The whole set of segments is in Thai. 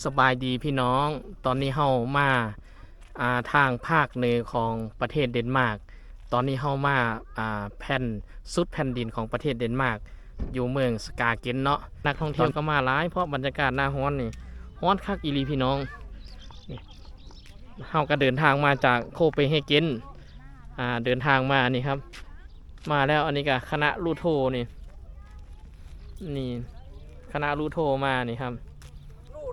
สบายดีพี่น้อง ตอนนี้เฮามาอาทางภาคเหนือของประเทศเดนมาร์ก ตอนนี้เฮามาอ่าแผ่นสุดแผ่นดินของประเทศเดนมาร์ก อยู่เมืองสกาเกนเนาะ นักท่องเที่ยวก็มาหลาย เพราะบรรยากาศหน้าฮ้อนนี่ฮ้อนคักอีลีพี่น้อง เฮาก็เดินทางมาจากโคเปนเฮเกนอ่าเดินทางมานี่ครับ มาแล้วอันนี้ก็คณะลูโทนี่ นี่คณะลูโทมานี่ครับ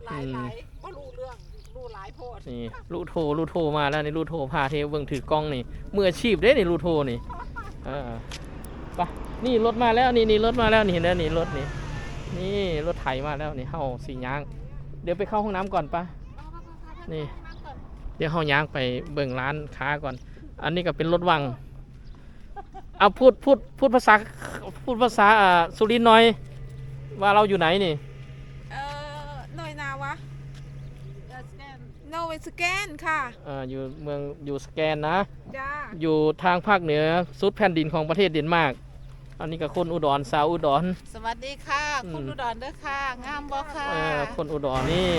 หลายหลายก็รู้เรื่องรู้หลายโพดนี่ลูโทลูโทมาแล้วนี่ลูโทพาเทเบิ่งถือกล้องนี่มืออาชีพเด้นี่ลูโทนี่เออไปนี่รถมาแล้วนี่นี่รถมาแล้วนี่เห็นแล้วนี่รถนี่นี่รถไถมาแล้วนี่เฮาสีย่าง เดี๋ยวไปเข้าห้องน้ำก่อนปะนี่ เดี๋ยวเฮาย่างไปเบิ่งร้านค้าก่อน อันนี้ก็เป็นรถวังเอาพูดพูดพูดภาษาพูดภาษาอ่าสุรินทร์หน่อย ว่าเราอยู่ไหนนี่ เอ่อหน่อยนาวะ โนเวสแกนค่ะอ่าอยู่เมืองอยู่สแกนนะ จ้าอยู่ทางภาคเหนือสุดแผ่นดินของประเทศเดนมาร์กอันนี้ก็คนอุดรสาวอุดร สวัสดีค่ะอืมคุณอุดรเด้อค่ะ งามบ่ค่ะเอ่อคนอุดรนี่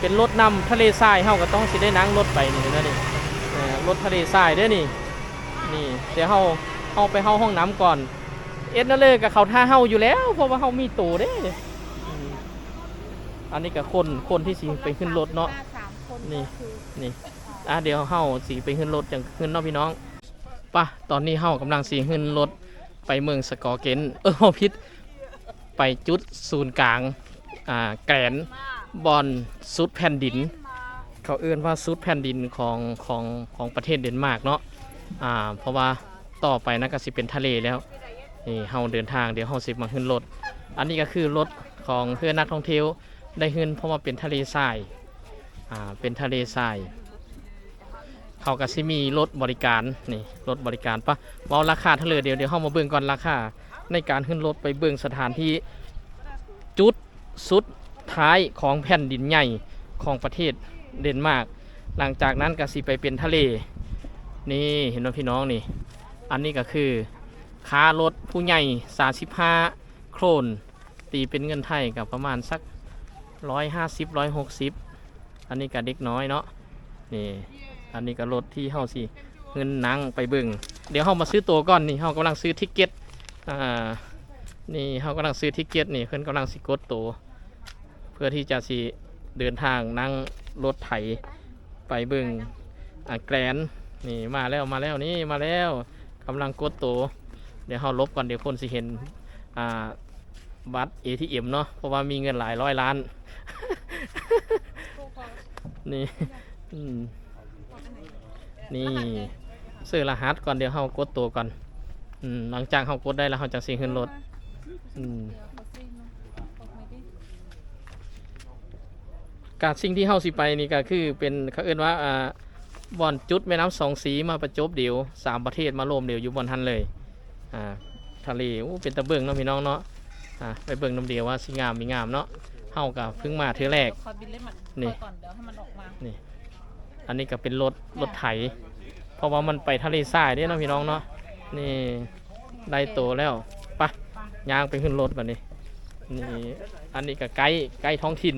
เป็นรถนำทะเลทรายเฮาก็ต้องสิได้นั่งรถไปนี่นะนี่เอ่อรถทะเลทรายเด้อนี่ นี่เดี๋ยวเฮาเฮาไปเฮาห้องน้ำก่อน เอ็ดนั่นเลยกับเขาท่าเฮาอยู่แล้ว เพราะว่าเฮามีตู้เด้อืมอันนี้ก็คนคนที่สิไปขึ้นรถเนาะมสามคน นี่ก็คือนี่อะเดี๋ยวเฮาสีไปขึ้นรถจังขึ้นเนาะพี่น้องป่ะตอนนี้เฮากำลังสีขึ้นรถไปเมืองสกอร์เกนเออเฮาพิษไปจุดศูนย์กลางอ่าแกรนบอลสุดแผ่นดิน เขาเอื้อนว่าสุดแผ่นดินของของของประเทศเดนมาร์กเนาะอ่าเพราะว่าต่อไปนะก็สิเป็นทะเลแล้วนี่เฮาเดินทางเดี๋ยวเฮาสิมาขึ้นรถอันนี้ก็คือรถของเพื่อนนักท่องเที่ยวได้ขึ้นเพราะว่าเป็นทะเลทราย อ่าเป็นทะเลทรายเขาก็สิมีรถบริการนี่รถบริการปะเว่าราคาเท่าเลยเดี๋ยวเดี๋ยวเข้ามาเบิ่งก่อนราคาในการขึ้นรถไปเบิ่งสถานที่จุดสุดท้ายของแผ่นดินใหญ่ของประเทศเดนมาร์กหลังจากนั้นก็สิไปเป็นทะเล นี่เห็นไหมพี่น้องนี่ อันนี้ก็คือค่ารถผู้ใหญ่35โครนตีเป็นเงินไทยกับประมาณสัก 150 160 อันนี้ก็เด็กน้อยเนาะนี่อันนี้ก็รถที่เฮาสิเงินนังไปเบิ่งเดี๋ยวเฮามาซื้อตัวก่อนนี่เฮากำลังซื้อทิกเก็ตอ่านี่เฮากำลังซื้อทิกเก็ตนี่เพิ่นกำลังสิกดตัวเพื่อที่จะสิเดินทางนั่งรถไถไปเบิ่งอ่าแกรนนี่มาแล้วมาแล้วนี่มาแล้วกำลังกดตัวเดี๋ยวเฮาลบก่อนเดี๋ยวคนสิเห็นอ่าบัตร ATM เนาะเพราะว่ามีเงินหลายร้อยล้าน นี่อืมนี่ซื้อรหัสก่อนเดี๋ยวเฮากดตัวก่อนอืมหลังจากเฮากดได้แล้วเฮาจะสิขึ้นรถอืมการสิ่งที่เฮาสิไปนี่ก็คือเป็นเขาเอิ้นว่าอ่าบ่อนจุดแม่น้ำสองสีมาประจบเดียวสามประเทศมารวมเดียวอยู่บนทันเลยอ่าทะเลโอ้เป็นตะเบิงเนาะพี่น้องเนาะอ่าไปเบิ่งน้ำเดียวว่าสิงามมีงามเนาะ เฮากับเพิ่งมาเทือแรก คอยบินเล่นมันนี่ คอยก่อนเดี๋ยวให้มันออกมาอันนี้ก็เป็นรถรถไถ เพราะว่ามันไปทะเลทรายเด้เนาะพี่น้องเนาะ นี่ได้โตแล้วไปะย่างไปขึ้นรถแบบนี้ นี่ อันนี้ก็ไกด์ไกด์ท้องถิ่น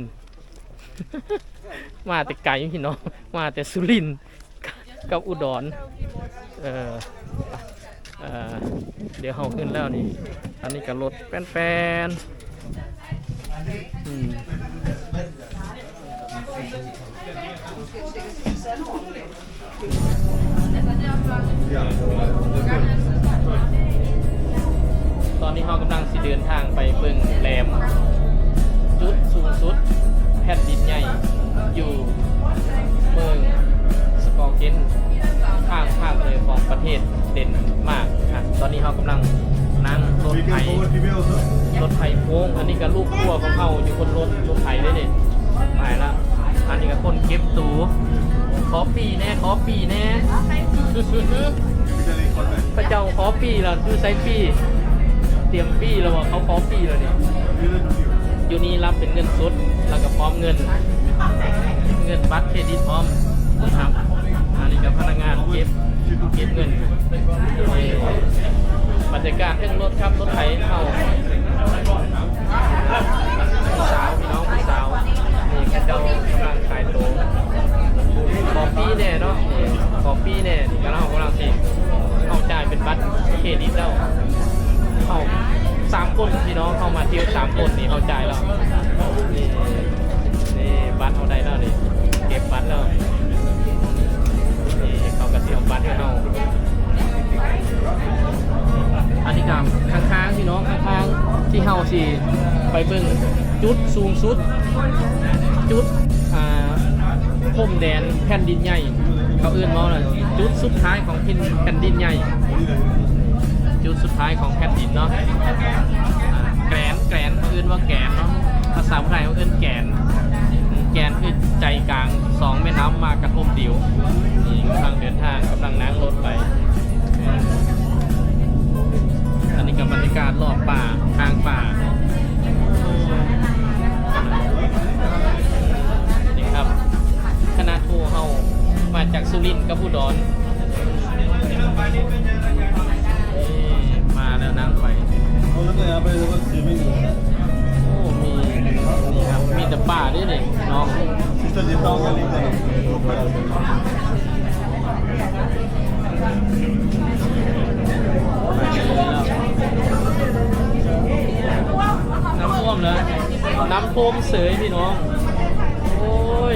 มาแต่ไกลพี่น้อง มาแต่สุรินทร์กับอุดร เออเออเดี๋ยวเขาขึ้นแล้วนี่ อันนี้ก็รถแป้นๆอืม ตอนนี้เรากำลังสิเดินทางไปเบิ่งแหลม จุดสูงสุดแผ่นดินใหญ่ อยู่เมืองสกอเกนข้างภาคเลยของประเทศเดนมาร์กตอนนี้เรากำลังนั่งรถไถ รถไถโค้ง อันนี้ก็ลูกครัวของเขาอยู่บนรถรถไถด้วยนี่ไปละอันนี้ก็คนเก็บตูขอปีแน่ขอปีแน่พระเจ้าขอปีแล้วคือไซปีเตรียมปีแล้วว่าเขาขอปีแล้วเนี่ยอยู่นี่รับเป็นเงินสดแล้วก็พร้อมเงิน เงินบัตรเครดิตพร้อมนะครับอันนี้กับพนักงานเก็บเก็บเงินนี่บรรยากาศเรื่องรถครับรถไถเข้าผู้ สาวพี่น้องผู้สาวนี่กระเจ้ากำลังขายตัวขอปีแน่เนาะขอปีแน่กำลังกำลังสิเข้าจ่ายเป็นบัตรเครดิตแล้วเข้าสามคนพี่น้องเข้ามาเที่ยวสามคนนี่เข้าจ่ายแล้วนี่นี่บัตรเอาได้แล้วนี่เก็บบัตรแล้วนี่เขากระเทียมบัตรให้เรา อันนี้กับข้างๆพี่น้องข้างๆที่เฮาสิไปเบิ่งจุดสูงสุด จุดอ่าพรมแดนแผ่นดินใหญ่ เขาเอื้อนมองเลยจุดสุดท้ายของพินแผ่นดินใหญ่ จุดสุดท้ายของแผ่นดินเนาะแกรนแกรนเขาเอื้อนว่าแกรนเนาะภาษาไทยเขาเอื้อนแกรนแกนคือใจกลางสองแม่น้ำมากระทบเดียวนี่กำลังเดินทางกำลังนั่งรถไป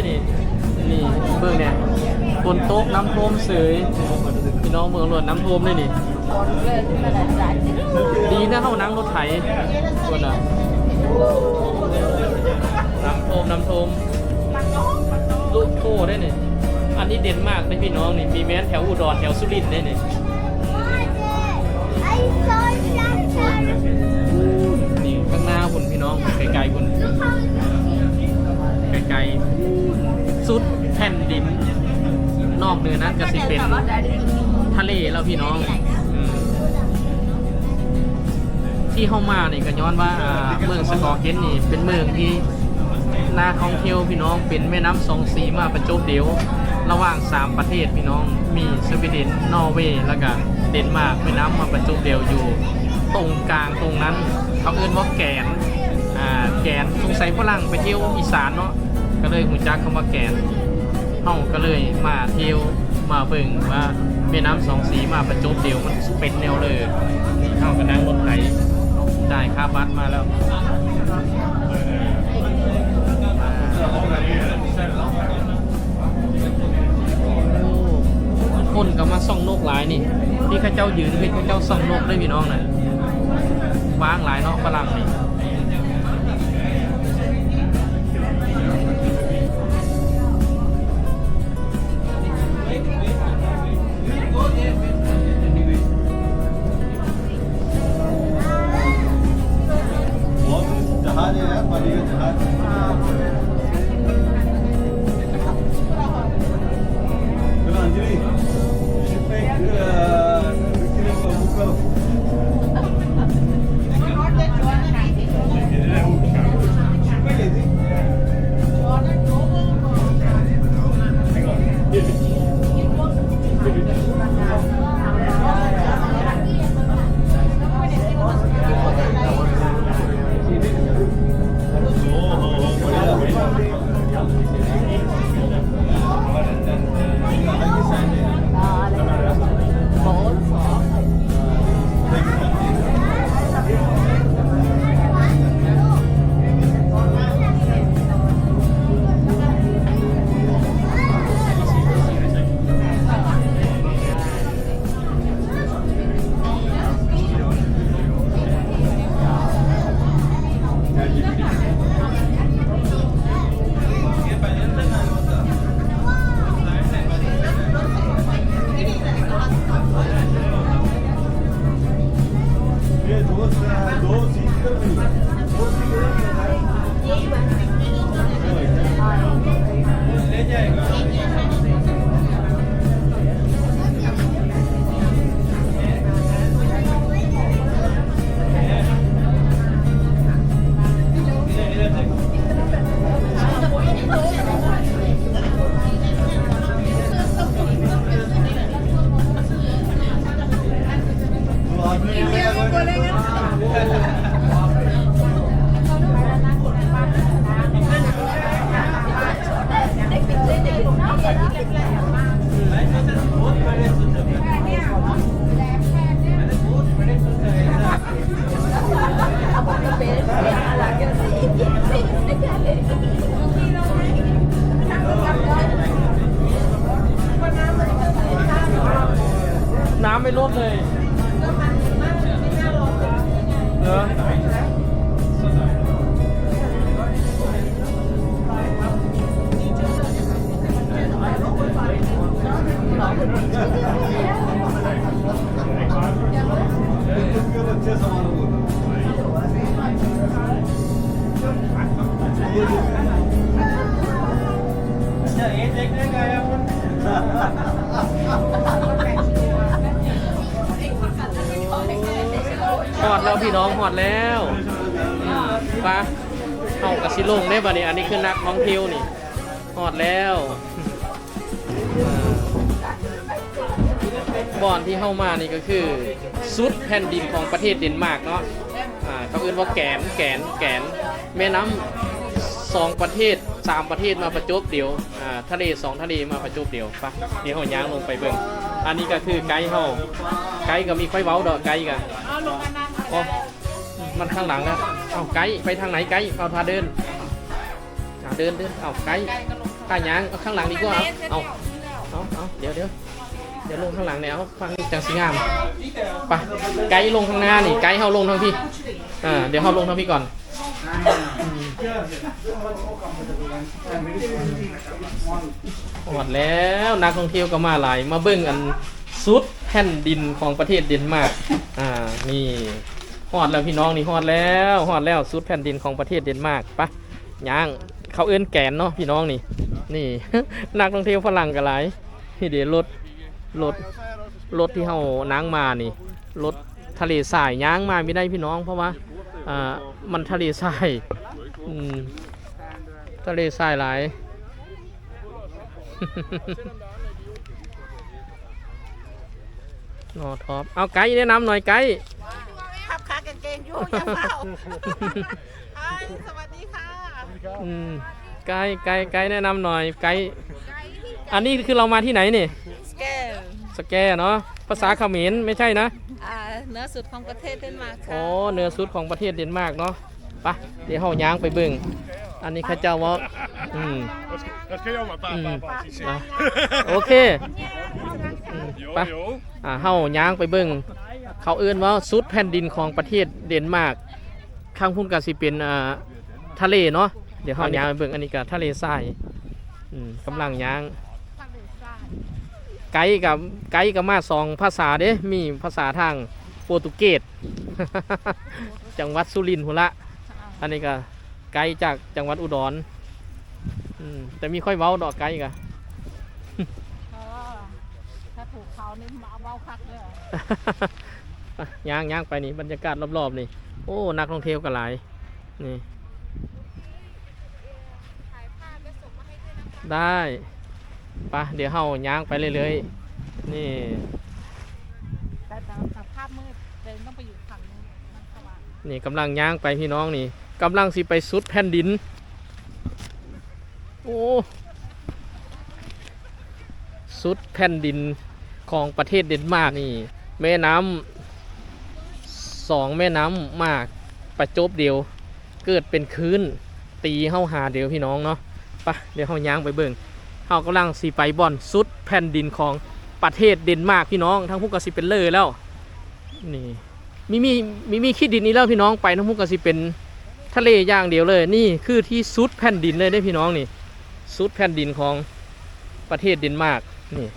นี่นี่เบื้องเนี่ยฝนตกน้ำท่วมเสยพี่น้องเมืองหลวงน้ำท่วมเลยนี่ดีนะเขานั่งรถไถคนอะน้ำท่วมน้ำท่วมลูกโคได้นี่อันนี้เด่นมากเลยพี่น้องนี่มีแม้นแถวอุดรแถวสุรินทร์ได้นี่นี่ข้างหน้าคุณพี่น้องไกลๆคุณ ไกลสุดแผ่นดิน นอกเหนือนั้นก็สิเป็นทะเลแล้วพี่น้องอที่เข้ามาเนี่ก็ย้อนว่าเมืองสกอร์เกนนี่เป็นเมืองที่น่าท่องเที่ยวพี่น้องเป็นแม่น้ำสองสีมาประจบเดียว ระหว่างสามประเทศพี่น้องมีสวีเดนนอร์เวย์แล้วก็เดนมาร์กแม่น้ำมาประจบเดียวอยู่ ตรงกลางตรงนั้นเขาเอิ้นว่าแกนอ่าแกนสงสัยฝรั่งไปเที่ยวอีสานเนาะ ก็เลยหูจักคำว่าแกนเฮาก็เลยมาเที่ยวมาเบิ่งว่าแม่น้ำสองสีมาประจบเดียวมันเป็นแนวเลยนี่เฮาก็นั่งรถไถได้ค่าบัตรมาแล้วคนก็มาส่องนกหลายนี่ ที่ข้าเจ้ายืนคือข้าเจ้าส่องนกได้พี่น้องนะว้างหลายเนาะฝรั่งนี่ जहाज है यार पानी का जहाज अंजलि शिप में बुक करो อันนี้คืองเที่ยวนี่หอดแล้วบอนที่เข้ามานี่ก็คือสุดแผ่นดินของประเทศเดนมาร์กเนาะอ่าเขาเอื่นว่าแกนแกนแกนแม่น้ำสองประเทศสามประเทศมาประจบเดียวอ่าทะเลสองทะเลมาประจบเดียวไปะเดี๋ยวเขาย่างลงไปเบิ่งอันนี้ก็คือไกด์เฮาไกด์ก็มีค่อยเว้าดอกไกด์กันอ๋อมันข้างหลังนะเอาไกด์ไปทางไหนไกด์เอาพาเดิน เดินเดินเอาไกด์ข้ายางเอาข้างหลังดีกว่าเอาเอาเอาเดี๋ยวเดี๋ยวเดี๋ยวลงข้างหลังเนี่ยเอาฟังจังสีงามไปไกด์ลงข้างหน้านี่ไกด์เฮาลงทางพี่อ่าเดี๋ยวเฮาลงทางพี่ก่อนหมดแล้วนักท่องเที่ยวก็มาหลายมาเบิ่งอันสุดแผ่นดินของประเทศเดนมาร์กอ่านี่ฮอดแล้วพี่น้องนี่ฮอดแล้วฮอดแล้วสุดแผ่นดินของประเทศเดนมาร์กปะย่าง เขาเอื้นแกนเนาะพี่น้องนี่ นี่ นักท่องเที่ยวฝรั่งกันหลายนี่เดี๋ยวรถรถรถที่เฮานั่งมานี่รถทะเลทรายย่างมาไม่ได้พี่น้อง เพราะว่าอ่ามันทะเลทรายอืมทะเลทรายหลายนอท็อปเอาไกด์แนะนำหน่อยไกด์ ขับขากางเกงอยู่อย่าเฝ้าไอ้สวัสดีค่ะ อืมไกด์ไกด์ไกด์แนะนำหน่อยไกด์อันนี้คือเรามาที่ไหนนี่ สแกนสแกเนาะภาษาเขมรไม่ใช่นะอ่าเหนือสุดของประเทศเดนมาร์กอ๋ค่ะอเหนือสุดของประเทศเดนมาร์กเนาะไปะเดี๋ยวเฮาย่างไปเบิ่งอันนี้เข้าเจ้าว่าอืม Dat kan jammer, pa, Mm. pa, pa. zie je. อะโอเคอืม Jo, ไป jo. อ่าเฮาย่างไปเบิ่งเขาเอื้นว่าสุดแผ่นดินของประเทศเดนมาร์กข้างพุ่นก็สิเป็นอ่าทะเลเนาะ เดี๋ยวเฮาย่างไปเบิ่งอันนี้ก็ทะเลทรายอืมกำลังย่างไกด์กับไกด์กับมาสองภาษาเด้ มีภาษาทางโปรตุเกส จังหวัดสุรินทร์หุนละ อันนี้ก็ไกด์จากจังหวัดอุดรอืมแต่มีค่อยเว้าดอกไกด์กะถ้าถูกเขานี่มาเว้าคักเลยย่างย่างไปนี่บรรยากาศรอบๆนี่ โอ้ นักท่องเที่ยวกันหลาย นี่ ได้ปะเดี๋ยวเฮาย่างไปเรื่อยๆ นี่ แต่แต่ภาพมืดเดินต้องไปอยู่ฝั่งนู้นมันสว่างนี่กำลังย่างไปพี่น้องนี่กำลังสิไปสุดแผ่นดิน โอ้สุดแผ่นดินของประเทศเดนมาร์กนี่ แม่น้ำสองแม่น้ำมากประจบเดียว เกิดเป็นคืนตีเข้าหาเดียวพี่น้องเนาะไปะเดี๋ยวเขาย่างไปเบิ่งเขากำลังสีไปบอนสุดแผ่นดินของประเทศเดนมาร์กพี่น้องทั้งพวกกสิเป็นเลอแล้วนี่มีมีมีมีขี้ดินนี้แล้วพี่น้องไปน้ำมุกกสิเป็นทะเลอย่างเดียวเลย นี่คือที่สุดแผ่นดินเลยได้พี่น้องนี่สุดแผ่นดินของประเทศเดนมาร์กนี่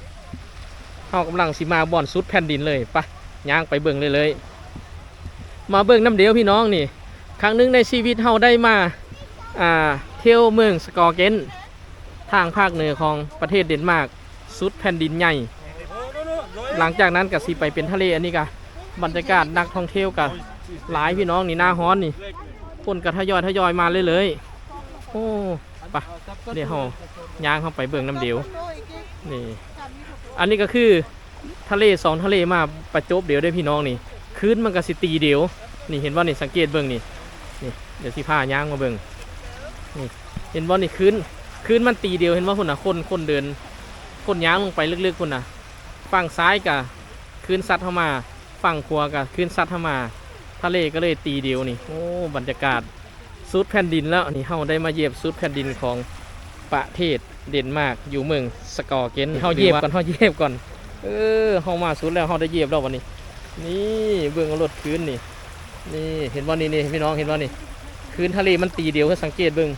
เขากำลังสิมาบอนสุดแผ่นดินเลยไปะย่างไปเบิ่งเลยเลยมาเบิ่งน้ำเดียวพี่น้องนี่ ครั้งหนึงในชีวิตเฮาได้มาอ่า ที่ยวเมืองสกอร์เกนทางภาคเหนือของประเทศเดนมาร์กสุดแผ่นดินใหญ่ หลังจากนั้นก็สิไปเป็นทะเลอันนี้กะบรรยากาศนักท่องเที่ยวกับหลายพี่น้องนี่หน้าฮ้อนนี่คนก็ทยอยทยอยมาเลยเลยโอ้ไปะเดี๋ยวเฮาย่างเข้าไปเบิ่งน้ำเดียวนี่อันนี้ก็คือทะเลสองทะเลมาประจบเดียวได้พี่น้องนี่คืนมันก็สิตีเดียวนี่เห็นว่านี่สังเกตเบิ่งนี่นี่เดี๋ยวสิพาย่างมาเบิ่ง นี่เห็นว่านี่คืนคืนมันตีเดียวเห็นว่าคนน่ะคนคนเดิน คนย่างลงไปลึกๆคนน่ะฝั่งซ้ายกับคืนซัดเข้ามาฝั่งขวากับขึ้นซัดเข้ามาทะเลก็เลยตีเดียวนี่โอ้บรรยากาศสุดแผ่นดินแล้วนี่เฮาได้มาเหยียบสุดแผ่นดินของประเทศเดนมาร์กอยู่เมืองสกอร์เกนเฮาเหยียบก่อนเฮาเหยียบก่อนเออเฮามาสุดแล้วเฮาได้เหยียบแล้ววันนี้ นี่เบื้องเอารถคืนนี่นี่เห็นว่านี่นี่พี่น้องเห็นว่านี่ คืนทะเลมันตีเดียวให้สังเกตเบื้ง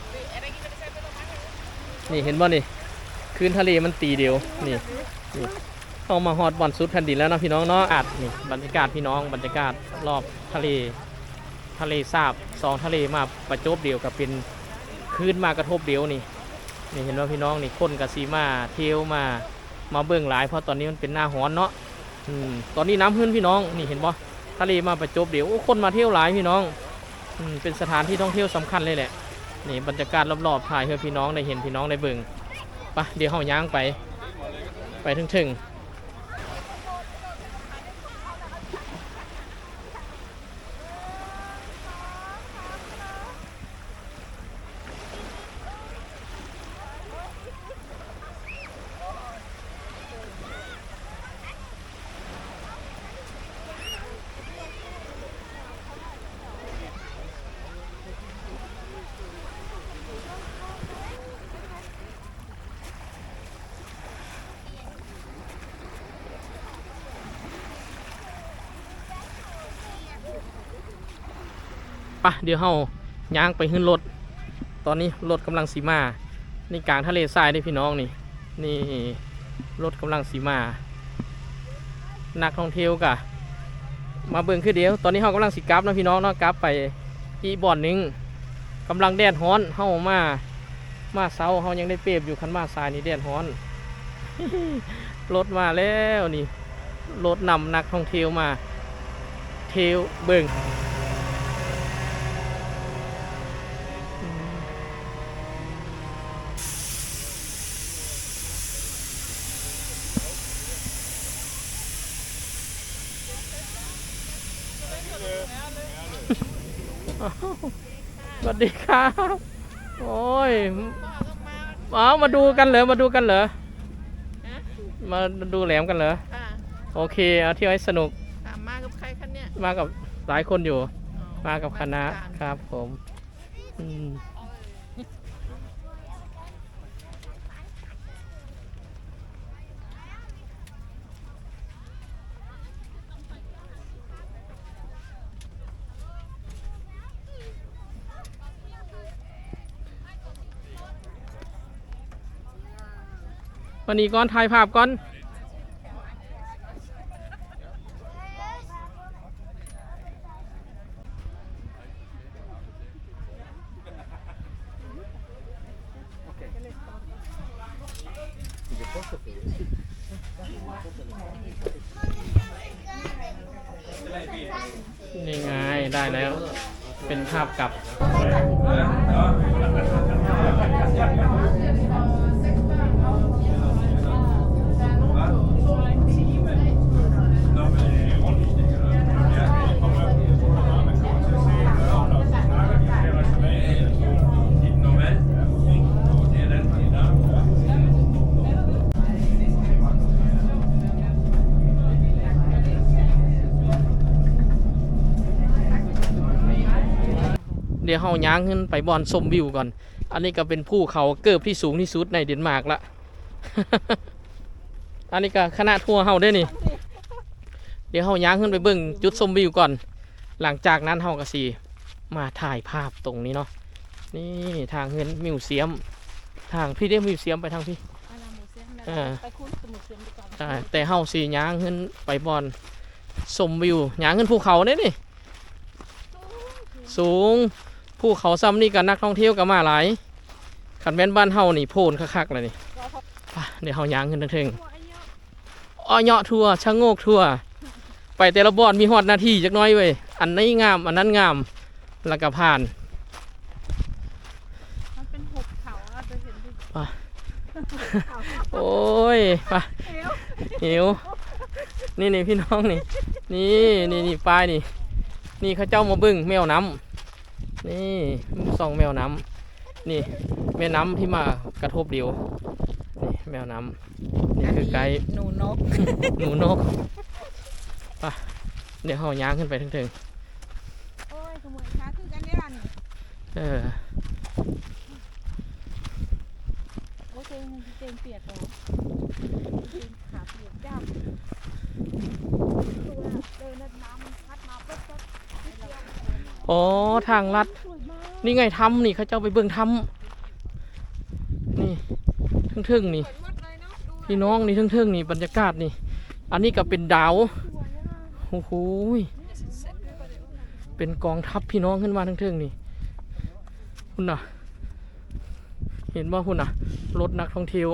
นี่เห็นว่นี่คืนทะเลมันตีเดียวนี่นี่เข้ามาฮอดบอนสุดแผ่นดินแล้วนะพี่น้องเนาะอาดนี่บรรยากาศพี่น้องบรรยากาศรอบทะเลทะเลสาบสองทะเลมาประจบเดียวกับเป็นคลื่นมากระทบเดียวนี่นี่เห็นว่าพี่น้องนี่คนกับซีมาเที่ยวมามาเบิ่งหลายเพราะตอนนี้มันเป็นหน้าร้อนเนาะอืมตอนนี้น้ำขึ้นพี่น้องนี่เห็นบ่ทะเลมาประจบเดียวโอ้คนมาเที่ยวหลายพี่น้อง เป็นสถานที่ท่องเที่ยวสำคัญเลยแหละ นี่บรรยากาศรอบๆถ่ายให้พี่น้องได้เห็นพี่น้องได้เบิ่งปะเดี๋ยวเฮาย่างไป ไปถึงๆะเดี๋ยวเฮาย่างไปขึ้นรถ ตอนนี้รถกำลังสีมานี่กลางทะเลทรายเด้อพี่น้องนี่นี่รถกำลังสีมา นักท่องเที่ยวกะ มาเบิ่งคือเดียว ตอนนี้เฮากำลังสิกลับนะพี่น้องเนาะกลับไปอีบ่อนหนึงกำลังแดดฮ้อนเฮามามาเซาเฮายังได้เปรียบอยู่คันมาสายนี่แดดฮ้อนรถมาแล้วนี่รถนำนักท่องเที่ยวมา เที่ยวเบิ่ง สวัสดี ครับ โอ้ยอ๋อมาดูกันเหรอ มาดูกันเหรอ มาดูแหลมกันเหรอ ค่ะโอเค เอาเที่ยวให้สนุกถามมากับใครคะเนี่ยมากับหลายคนอยู่อ๋อมากับคณะมาด้วยคกันรับผม อืม วันนี้ก่อนถ่ายภาพก่อนนี่ไงได้แล้ว เป็นภาพกลับ เดี๋ยวเฮาย้างขึ้นไปบอนชมวิวก่อน อันนี้ก็เป็นภูเขาเกือบที่สูงที่สุดในเดนมาร์กละ อันนี้ก็คณะทัวร์เฮาได้อนี่ เดี๋ยวเฮาย้างขึ้นไปเบิ่งจุดชมวิวก่อน หลังจากนั้นเฮาก็สิมาถ่ายภาพตรงนี้เนาะ นี่ทางเงินมิวเซียม ทางพี่เรียกมิวเซียมไปทางพี่อารามูเซียมนะอ่าไปคุ้นสมุทรเซียมดีกว่าใช่แต่เฮาสิย้างขึ้นไปบอนชมวิวย้างขึ้นภูเขาเด้นี่สูง ภูเขาซ้ำนี่กับนักท่องเที่ยวก็มาหลายขันแม่นบ้านเฮานี่โพนคักๆเลยนี่ไปเดี๋ยวเฮาย่างขึ้นถึงตัวไอ้เนี้ยอ้อเหยาะทั่วชะโงกทั่วไปแต่ละบอนมีฮอดหน้าที่จักหน้อยเว้ยอันนี้งาม อันนั้นงามแล้วก็ผ่านมันเป็นหุบเขาอะจะเห็นดิไปโอ้ยไปเอวหิวนี่นี่พี่น้องนี่ นี่นี่นี่ปลายนี่ นี่เขาเจ้ามาเบึ้งแมวน้ำ นี่ส่องแมวน้ำนี่แม่น้ำที่มากระทบเดียวนี่แมวน้ำนี่คือไกด์หนูนกหนูนกไปเดี๋ยวเฮาย่างขึ้นไปถึงโอ้ยขโมยขาคือกันเนี่ยนี่ๆเออโอ้ยเจงเจงเปียกเหรอเจงขาเปียกจ้าตัวเดินแล้วน้ำมันพัดมาปุ๊บปุ๊บนิดเดียว อ๋อทางลัด นี่ไงทำนี่เขาเจ้าไปเบิ่งทำนี่ทึ่งๆนี่สวยหมดเลยเนาะดูพี่น้องนี่ทึ่งๆนี่บรรยากาศนี่ อันนี้ก็เป็นดาวโอ้โหเป็นกองทัพพี่น้องขึ้นมาทึ่งๆนี่คุณน่ะ เห็นว่าคุณอะรถนักท่องเที่ยว